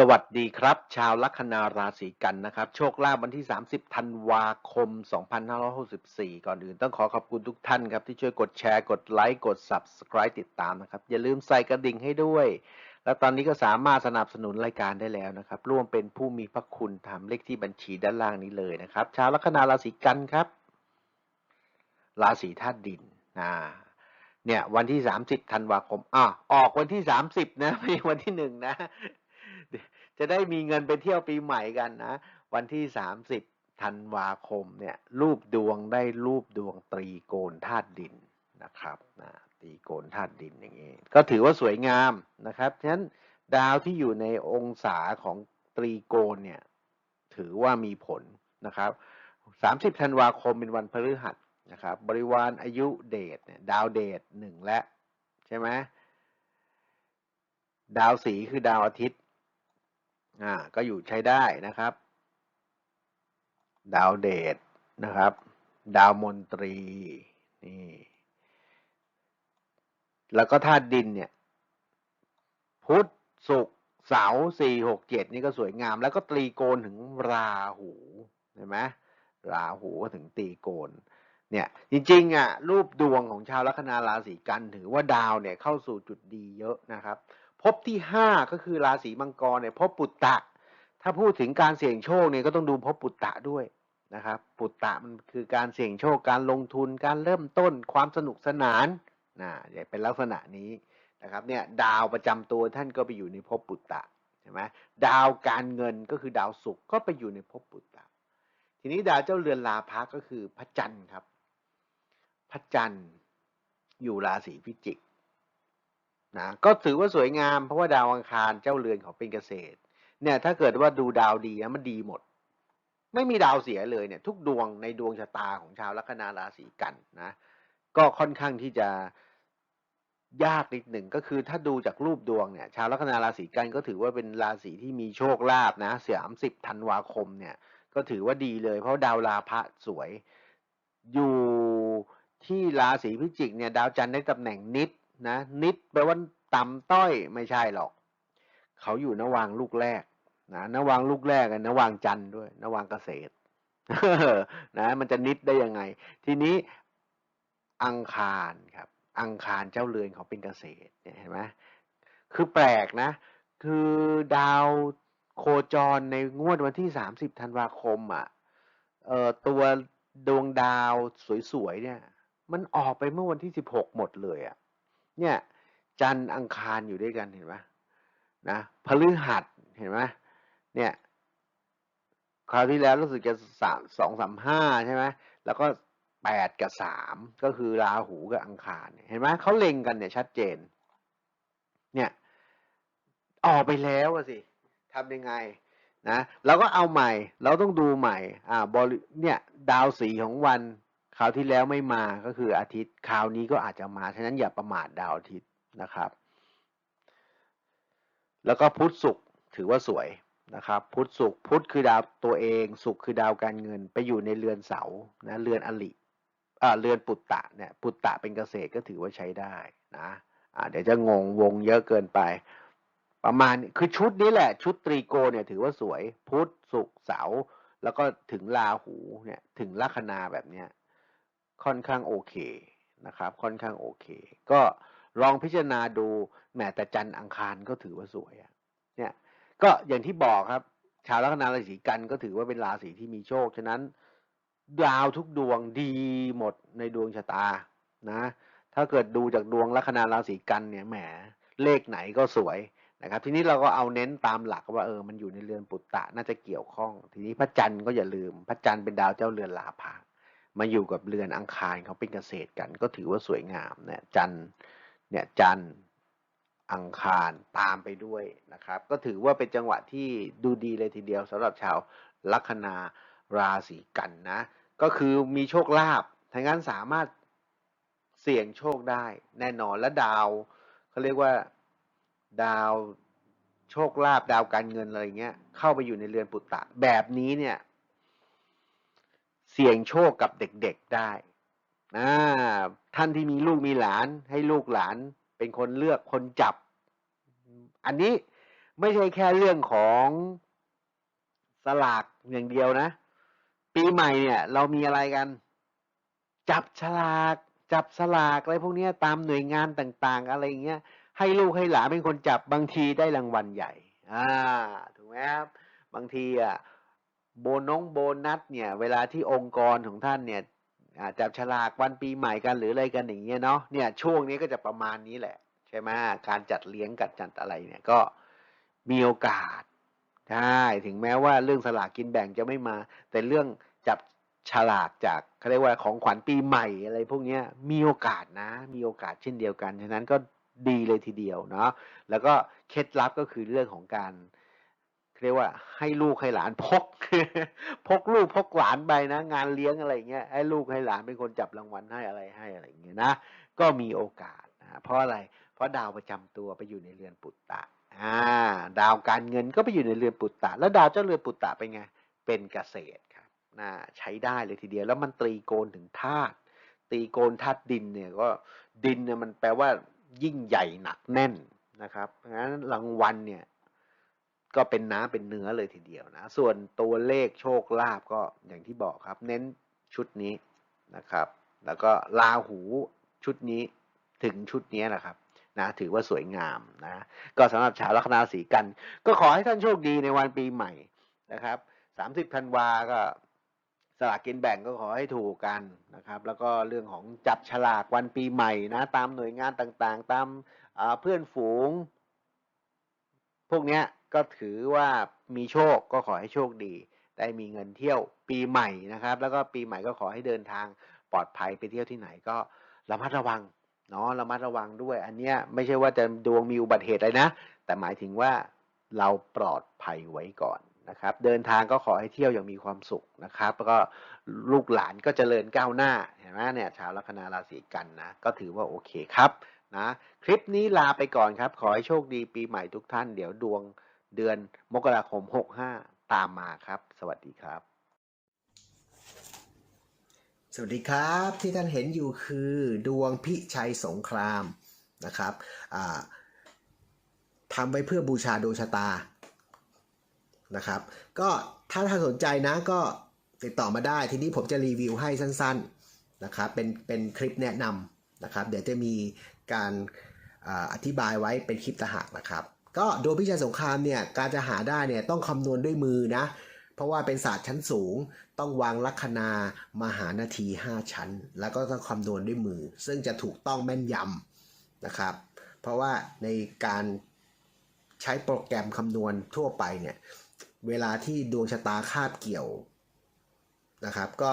สวัสดีครับ ชาวลัคนาราศีกันนะครับ โชคลาภวันที่ 30ธันวาคม 2564 ก่อนอื่นต้องขอขอบคุณทุกท่านครับ ที่ช่วยกดแชร์กดไลค์กด Subscribe ติดตามนะครับ อย่าลืมใส่กระดิ่งให้ด้วย และตอนนี้ก็สามารถสนับสนุนรายการได้แล้วนะครับ ร่วมเป็นผู้มีพระคุณทำเลขที่บัญชีด้านล่างนี้เลยนะครับ ชาวลัคนาราศีกันครับ ราศีธาตุดินอ่าเนี่ยวันที่ 30ธันวาคมอะออกวันที่ 30นะไม่ใช่วันที่หนึ่งนะ จะได้มีเงินไปเที่ยวปีใหม่กันนะ วันที่ 30ธันวาคมเนี่ยรูปดวงได้รูปดวงตรีโกณธาตุดินนะครับนะตรีโกณธาตุดินอย่างนี้ก็ถือว่าสวยงามนะครับฉะนั้นดาวที่อยู่ในองศาของตรีโกณเนี่ยถือว่ามีผลนะครับ 30ธันวาคมเป็นวันพฤหัสนะครับ บริวารอายุเดชเนี่ยดาวเดชหนึ่งและ ใช่ไหมดาวสีคือดาวอาทิตย์ อ่าก็อยู่ใช้ได้นะครับ ดาวเดชนะครับ ดาวมนตรีนี่แล้วก็ธาตุดินเนี่ย พุธศุกร์เสาร์สี่หกเจ็ดนี่ก็สวยงาม แล้วก็ตรีโกณถึงราหูเห็นไหมราหูก็ถึงตรีโกณเนี่ยจริงๆอะรูปดวงของชาวลัคนาราศีกันถือว่าดาวเนี่ยเข้าสู่จุดดีเยอะนะครับ พบที่ห้าก็คือราศีมังกรเนี่ยพบปุตตะ ถ้าพูดถึงการเสี่ยงโชคเนี่ยก็ต้องดูพบปุตตะด้วยนะครับ ปุตตะมันคือการเสี่ยงโชคการลงทุนการเริ่มต้นความสนุกสนานนะอย่าเป็นลักษณะนี้นะครับเนี่ยดาวประจำตัวท่านก็ไปอยู่ในภพปุตตะใช่ไหมดาวการเงินก็คือดาวศุกร์ก็ไปอยู่ในภพปุตตะ ทีนี้ดาวเจ้าเรือนลาภะก็คือพระจันทร์ครับ พระจันทร์อยู่ราศีพิจิก นะ ก็ถือว่าสวยงาม เพราะว่าดาวอังคารเจ้าเรือนเขาเป็นเกษตร เนี่ยถ้าเกิดว่าดูดาวดีนะมันดีหมด ไม่มีดาวเสียเลยเนี่ย ทุกดวงในดวงชะตาของชาวลัคนาราศีกันนะ ก็ค่อนข้างที่จะยากนิดหนึ่งก็คือถ้าดูจากรูปดวงเนี่ย ชาวลัคนาราศีกันก็ถือว่าเป็นราศีที่มีโชคลาภนะเสียมสิบธันวาคมเนี่ย ก็ถือว่าดีเลย เพราะดาวราพะสวย อยู่ที่ราศีพิจิกเนี่ย ดาวจันทร์ได้ตำแหน่งนิด นะนิดแปลว่าต่ำต้อยไม่ใช่หรอก เขาอยู่นวางลูกแรกนะนวางลูกแรกกันนวางจันทร์ด้วยนวางเกษตรนะมันจะนิดได้ยังไง ทีนี้อังคารครับ อังคารเจ้าเรือนเขาเป็นเกษตรเนี่ยเห็นไหมคือแปลกนะ คือดาวโคจรในงวดวันที่สามสิบธันวาคมอะเอ่อตัวดวงดาวสวยๆเนี่ย มันออกไปเมื่อวันที่สิบหกหมดเลยอะ เนี่ยจันทร์อังคารอยู่ด้วยกันเห็นไหมนะพฤหัสเห็นไหมเนี่ยคราวที่แล้วรู้สึกจะสามสองสามห้าใช่ไหมแล้วก็แปดกับสามก็คือราหูกับอังคารเห็นไหมเขาเล็งกันเนี่ยชัดเจน เนี่ยออกไปแล้วสิทำยังไงนะเราก็เอาใหม่ เราต้องดูใหม่อ่าบริเนี่ยดาวสีของวัน คราวที่แล้วไม่มาก็คืออาทิตย์ คราวนี้ก็อาจจะมา ฉะนั้นอย่าประมาทดาวอาทิตย์นะครับ แล้วก็พุธศุกร์ถือว่าสวยนะครับ พุธศุกร์พุธคือดาวตัวเองศุกร์คือดาวการเงิน ไปอยู่ในเรือนเสานะเรือนอลิอ่าเรือนปุตตะเนี่ยปุตตะเป็นเกษตรก็ถือว่าใช้ได้นะอ่าเดี๋ยวจะงงวงเยอะเกินไป ประมาณคือชุดนี้แหละ ชุดตรีโกเนี่ยถือว่าสวย พุธศุกร์เสาร์แล้วก็ถึงราหูเนี่ยถึงลัคนาแบบเนี้ย ค่อนข้างโอเคนะครับ ค่อนข้างโอเค ก็ลองพิจารณาดูแหมแต่จันทร์อังคารก็ถือว่าสวยอะเนี่ยก็อย่างที่บอกครับ ชาวลัคนาราศีกันก็ถือว่าเป็นราศีที่มีโชค ฉะนั้น ดาวทุกดวงดีหมดในดวงชะตานะ ถ้าเกิดดูจากดวงลัคนาราศีกันเนี่ยแหมเลขไหนก็สวยนะครับ ทีนี้เราก็เอาเน้นตามหลักว่าเออมันอยู่ในเรือนปุตตะน่าจะเกี่ยวข้อง ทีนี้พระจันทร์ก็อย่าลืม พระจันทร์เป็นดาวเจ้าเรือนลาภา มาอยู่กับเรือนอังคารเขาเป็นเกษตรกัน ก็ถือว่าสวยงามเนี่ยจันเนี่ยจันอังคารตามไปด้วยนะครับ ก็ถือว่าเป็นจังหวะที่ดูดีเลยทีเดียวสำหรับชาวลัคนาราศีกันนะ ก็คือมีโชคลาภทั้งนั้นสามารถเสี่ยงโชคได้แน่นอนและดาวเขาเรียกว่าดาวโชคลาภดาวการเงินอะไรเงี้ยเข้าไปอยู่ในเรือนปุตตะแบบนี้เนี่ย เสี่ยงโชคกับเด็กๆได้นะท่านที่มีลูกมีหลานให้ลูกหลานเป็นคนเลือกคนจับ อันนี้ไม่ใช่แค่เรื่องของสลากอย่างเดียวนะ ปีใหม่เนี่ย เรามีอะไรกัน จับฉลาก จับสลากอะไรพวกนี้ตามหน่วยงานต่างๆ อะไรเงี้ยให้ลูกให้หลานเป็นคนจับบางทีได้รางวัลใหญ่ อ่า ถูกไหมครับ บางทีอะ โบนงโบนัสเนี่ย เวลาที่องค์กรของท่านเนี่ยอาจับฉลากวันปีใหม่กันหรืออะไรกันอย่างเงี้ยเนาะเนี่ยช่วงนี้ก็จะประมาณนี้แหละ ใช่ไหมการจัดเลี้ยงกัดจัดอะไรเนี่ยก็มีโอกาสใช่ถึงแม้ว่าเรื่องสลากกินแบ่งจะไม่มา แต่เรื่องจับฉลากจากเขาเรียกว่าของขวัญปีใหม่อะไรพวกนี้มีโอกาสนะ มีโอกาสเช่นเดียวกัน ฉะนั้นก็ดีเลยทีเดียวเนาะแล้วก็เคล็ดลับก็คือเรื่องของการ เรียกว่าให้ลูกให้หลานพก พกลูกพกหลานไปนะ งานเลี้ยงอะไรเงี้ยให้ลูกให้หลานเป็นคนจับรางวัลให้อะไรให้อะไรเงี้ยนะก็มีโอกาสนะเพราะอะไร เพราะดาวประจำตัวไปอยู่ในเรือนปุตตะอ่าดาวการเงินก็ไปอยู่ในเรือนปุตตะ แล้วดาวเจ้าเรือนปุตตะเป็นไงเป็นเกษตรครับนะใช้ได้เลยทีเดียว แล้วมันตรีโกณถึงธาตุตีโกณธาตุดินเนี่ยก็ดินเนี่ยมันแปลว่ายิ่งใหญ่หนักแน่นนะครับเพราะฉะนั้นรางวัลเนี่ย ก็เป็นน้ำเป็นเนื้อเลยทีเดียวนะ ส่วนตัวเลขโชคลาภก็อย่างที่บอกครับ เน้นชุดนี้นะครับ แล้วก็ลาหูชุดนี้ถึงชุดนี้นะครับนะถือว่าสวยงามนะก็สำหรับชาวลัคนาราศีกัน ก็ขอให้ท่านโชคดีในวันปีใหม่นะครับสามสิบธันวาก็สลากกินแบ่งก็ขอให้ถูกกันนะครับ แล้วก็เรื่องของจับฉลากวันปีใหม่นะตามหน่วยงานต่างๆ ตามเพื่อนฝูง พวกเนี้ย ก็ถือว่ามีโชคก็ขอให้โชคดี ได้มีเงินเที่ยวปีใหม่นะครับ แล้วก็ปีใหม่ก็ขอให้เดินทางปลอดภัยไปเที่ยวที่ไหนก็ระมัดระวังเนาะระมัดระวังด้วย อันเนี้ยไม่ใช่ว่าจะดวงมีอุบัติเหตุอะไรนะ แต่หมายถึงว่าเราปลอดภัยไว้ก่อนนะครับ เดินทางก็ขอให้เที่ยวอย่างมีความสุขนะครับ แล้วก็ลูกหลานก็เจริญก้าวหน้าเห็นไหมเนี่ยชาวลัคนาราศีกันนะ ก็ถือว่าโอเคครับนะ คลิปนี้ลาไปก่อนครับ ขอให้โชคดีปีใหม่ทุกท่าน เดี๋ยวดวง เดือนมกราคม 65 ตามมาครับ สวัสดีครับ สวัสดีครับที่ท่านเห็นอยู่คือดวงพิชัยสงครามนะครับทำไว้เพื่อบูชาดวงชะตานะครับก็ถ้าท่านสนใจนะก็ติดต่อมาได้ทีนี้ผมจะรีวิวให้สั้นๆนะครับเป็นเป็นคลิปแนะนำนะครับ เดี๋ยวจะมีการอาอธิบายไว้เป็นคลิปตะหากนะครับ ก็ดวงพิชัยสงครามเนี่ยการจะหาได้เนี่ยต้องคำนวณด้วยมือนะ เพราะว่าเป็นศาสตร์ชั้นสูง ต้องวางลัคนา มหานาที 5 ชั้น แล้วก็ต้องคำนวณด้วยมือ ซึ่งจะถูกต้องแม่นยำนะครับ เพราะว่าในการใช้โปรแกรมคำนวณทั่วไปเนี่ยเวลาที่ดวงชะตาคาบเกี่ยวนะครับ ก็